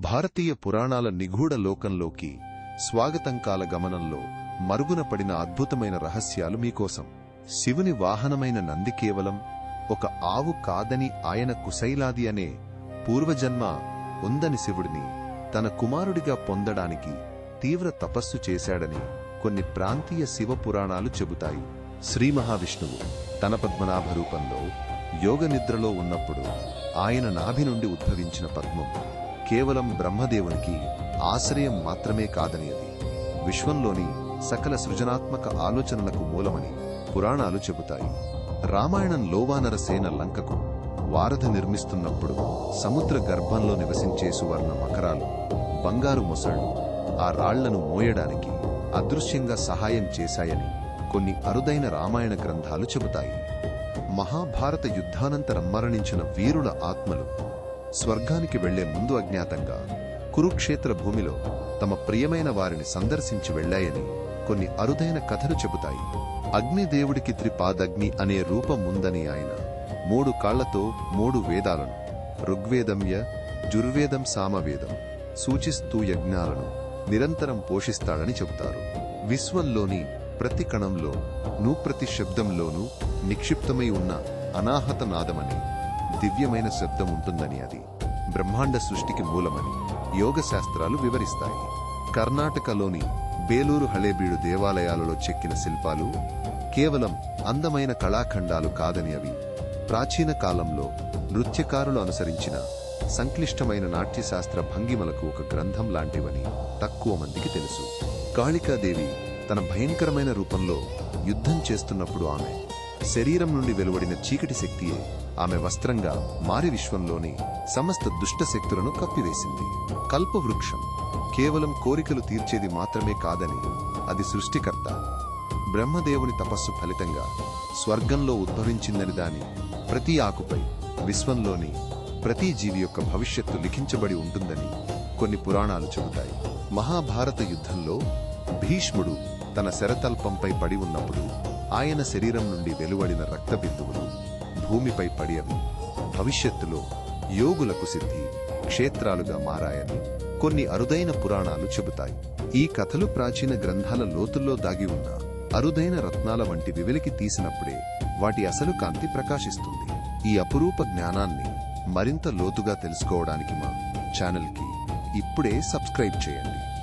భారతీయ పురాణాల నిగూఢ లోకంలోకి స్వాగతం కాల గమనంలో మరుగున పడిన అద్భుతమైన రహస్యాలు మీకోసం. శివుని వాహనమైన నంది కేవలం ఒక ఆవు కాదని ఆయన కుశైలాది అనే పూర్వజన్మ ఉందని శివుడిని తన కుమారుడిగా పొందడానికి తీవ్ర తపస్సు చేశాడని కొన్ని ప్రాంతీయ శివ పురాణాలు చెబుతాయి. శ్రీ మహావిష్ణువు తన పద్మనాభ రూపంలో యోగ నిద్రలో ఉన్నప్పుడు ఆయన నాభి నుండి ఉద్భవించిన పద్మం. కేవలం బ్రహ్మదేవునికి ఆశ్రయం మాత్రమే కాదని అది. విశ్వంలోని సకల సృజనాత్మక ఆలోచనలకు మూలమని పురాణాలు చెబుతాయి. రామాయణం లోవానర సేన లంకకు వారధి నిర్మిస్తున్నప్పుడు సముద్ర గర్భంలో నివసించే సువర్ణ మకరాలు బంగారు మొసళ్ళు ఆ రాళ్ళను మోయడానికి అదృశ్యంగా సహాయం చేశాయని కొన్ని అరుదైన రామాయణ గ్రంథాలు చెబుతాయి. మహాభారత యుద్ధానంతరం మరణించిన వీరుల ఆత్మలు స్వర్గానికి వెళ్ళే ముందు అజ్ఞాతంగా కురుక్షేత్ర భూమిలో తమ ప్రియమైన వారిని సందర్శించి వెళ్ళాయని కొన్ని అరుదైన కథలు చెబుతాయి. అగ్నిదేవుడికి త్రిపాదగ్ని అనే రూపం ఉందని ఆయన మూడు కాళ్ళతో మూడు వేదాలను ఋగ్వేదంయ జుర్వేదం సామవేదం సూచిస్తూ యజ్ఞాలను నిరంతరం పోషిస్తాడని చెబుతారు. విశ్వంలోని ప్రతి కణంలో నూప్రతి శబ్దంలోనూ నిక్షిప్తమై ఉన్న అనాహత నాదమని దివ్యమైన శబ్దం ఉంటుందని అది. బ్రహ్మాండ సృష్టికి మూలమని యోగ శాస్త్రాలు వివరిస్తాయి. కర్ణాటకలోని బేలూరు హళేబీడు దేవాలయాలలో చెక్కిన శిల్పాలు కేవలం అందమైన కళాఖండాలు కాదని అవి ప్రాచీన కాలంలో నృత్యకారులు అనుసరించిన సంక్లిష్టమైన నాట్యశాస్త్ర భంగిమలకు ఒక గ్రంథం లాంటివని తక్కువ మందికి తెలుసు. కాళికాదేవి తన భయంకరమైన రూపంలో యుద్ధం చేస్తున్నప్పుడు ఆమె శరీరం నుండి వెలువడిన చీకటి శక్తియే ఆమె వస్త్రంగా మారి విశ్వంలోని సమస్త దుష్ట శక్తులను కప్పివేసింది. కల్పవృక్షం కేవలం కోరికలు తీర్చేది మాత్రమే కాదని అది సృష్టికర్త బ్రహ్మదేవుని తపస్సు ఫలితంగా స్వర్గంలో ఉద్భవించిందని దాని ప్రతి ఆకుపై విశ్వంలోని ప్రతి జీవి యొక్క భవిష్యత్తు లిఖించబడి ఉంటుందని కొన్ని పురాణాలు చెబుతాయి. మహాభారత యుద్ధంలో భీష్ముడు తన శరతల్పంపై పడి ఉన్నప్పుడు ఆయన శరీరం నుండి వెలువడిన రక్తబిందువులు భూమిపై పడియని భవిష్యత్తులో యోగులకు సిద్ధి క్షేత్రాలుగా మారాయని కొన్ని అరుదైన పురాణాలు చెబుతాయి. ఈ కథలు ప్రాచీన గ్రంథాల లోతుల్లో దాగి ఉన్న అరుదైన రత్నాల వంటి వెలికి తీసినప్పుడే వాటి అసలు కాంతి ప్రకాశిస్తుంది. ఈ అపురూప జ్ఞానాన్ని మరింత లోతుగా తెలుసుకోవడానికి మా ఛానల్కి ఇప్పుడే సబ్స్క్రైబ్ చేయండి.